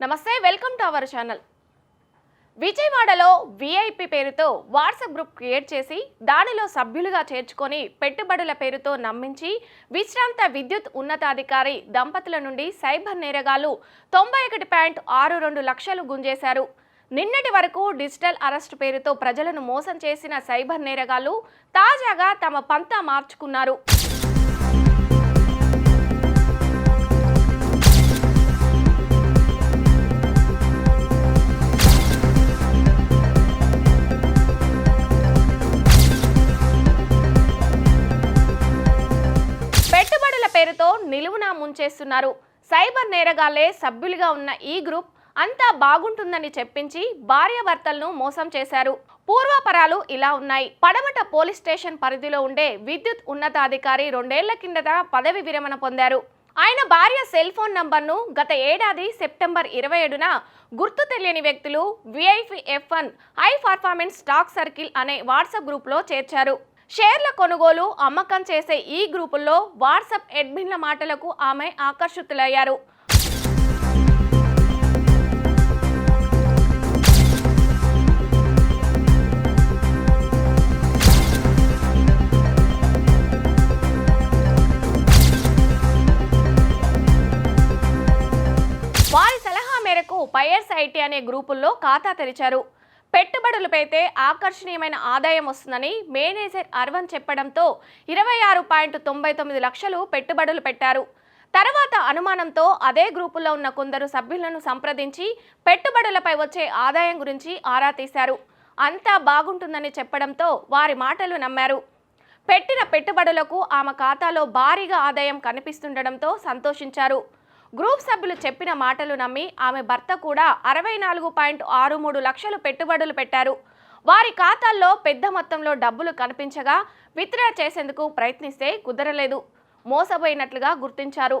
నమస్తే welcome to our channel. విజయవాడలో VIP పేరుతో వాట్సాప్ గ్రూప్ క్రియేట్ చేసి దానిలో సభ్యులుగా చేర్చుకొని పెట్టుబడుల పేరుతో నమ్మించి విశ్రాంత విద్యుత్ ఉన్నతాధికారి దంపతుల నుండి సైబర్ నేరగాళ్ళు తొంభై ఒకటి పాయింట్ ఆరు రెండు లక్షలు గుంజేశారు. నిన్నటి వరకు డిజిటల్ అరెస్ట్ పేరుతో ప్రజలను మోసం చేసిన సైబర్ నేరగాళ్ళు తాజాగా తమ పంతా మార్చుకున్నారు. పేరుతో నిలువున ముంచేస్తున్నారు. సైబర్ నేరగాళ్ళే సభ్యులుగా ఉన్న ఈ గ్రూప్ అంతా బాగుంటుందని చెప్పించి భార్యాభర్తలను మోసం చేశారు. పూర్వాపరాలు ఇలా ఉన్నాయి. పడమట పోలీస్ స్టేషన్ పరిధిలో ఉండే విద్యుత్ ఉన్నతాధికారి రెండేళ్ళ కిందట పదవి విరమణ పొందారు. ఆయన భార్య సెల్ ఫోన్ నంబర్ను గత ఏడాది సెప్టెంబర్ ఇరవై ఏడున గుర్తు తెలియని వ్యక్తులు VIP F one high performance stock circle అనే వాట్సాప్ గ్రూప్లో చేర్చారు. షేర్ల కొనుగోలు అమ్మకం చేసే ఈ గ్రూపుల్లో వాట్సాప్ అడ్మిన్ల మాటలకు ఆమె ఆకర్షితులయ్యారు. వారి సలహా మేరకు పైఎస్ ఐటీ అనే గ్రూపుల్లో ఖాతా తెరిచారు. పెట్టుబడులపైతే ఆకర్షణీయమైన ఆదాయం వస్తుందని మేనేజర్ అరవన్ చెప్పడంతో ఇరవై ఆరు పాయింట్ తొంభై తొమ్మిది లక్షలు పెట్టుబడులు పెట్టారు. తర్వాత అనుమానంతో అదే గ్రూపులో ఉన్న కొందరు సభ్యులను సంప్రదించి పెట్టుబడులపై వచ్చే ఆదాయం గురించి ఆరా తీశారు. అంతా బాగుంటుందని చెప్పడంతో వారి మాటలు నమ్మారు. పెట్టిన పెట్టుబడులకు ఆమె ఖాతాలో భారీగా ఆదాయం కనిపిస్తుండడంతో సంతోషించారు. గ్రూప్ సభ్యులు చెప్పిన మాటలు నమ్మి ఆమె భర్త కూడా అరవై నాలుగు పాయింట్ ఆరు మూడు లక్షలు పెట్టుబడులు పెట్టారు. వారి ఖాతాల్లో పెద్ద మొత్తంలో డబ్బులు కనిపించగా విత్డ్రా చేసేందుకు ప్రయత్నిస్తే కుదరలేదు. మోసపోయినట్లుగా గుర్తించారు.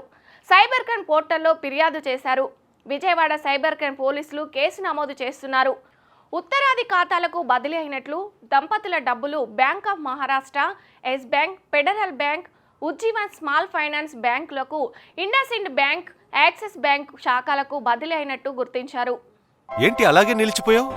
సైబర్ క్రైమ్ పోర్టల్లో ఫిర్యాదు చేశారు. విజయవాడ సైబర్ క్రైమ్ పోలీసులు కేసు నమోదు చేస్తున్నారు. ఉత్తరాది ఖాతాలకు బదిలీ అయినట్లు దంపతుల డబ్బులు bank of Maharashtra Yes bank federal bank Ujjivan small finance బ్యాంకులకు IndusInd bank Axis bank శాఖలకు బదిలీ అయినట్టు గుర్తించారు. ఏంటి అలాగే నిలిచిపోయావు?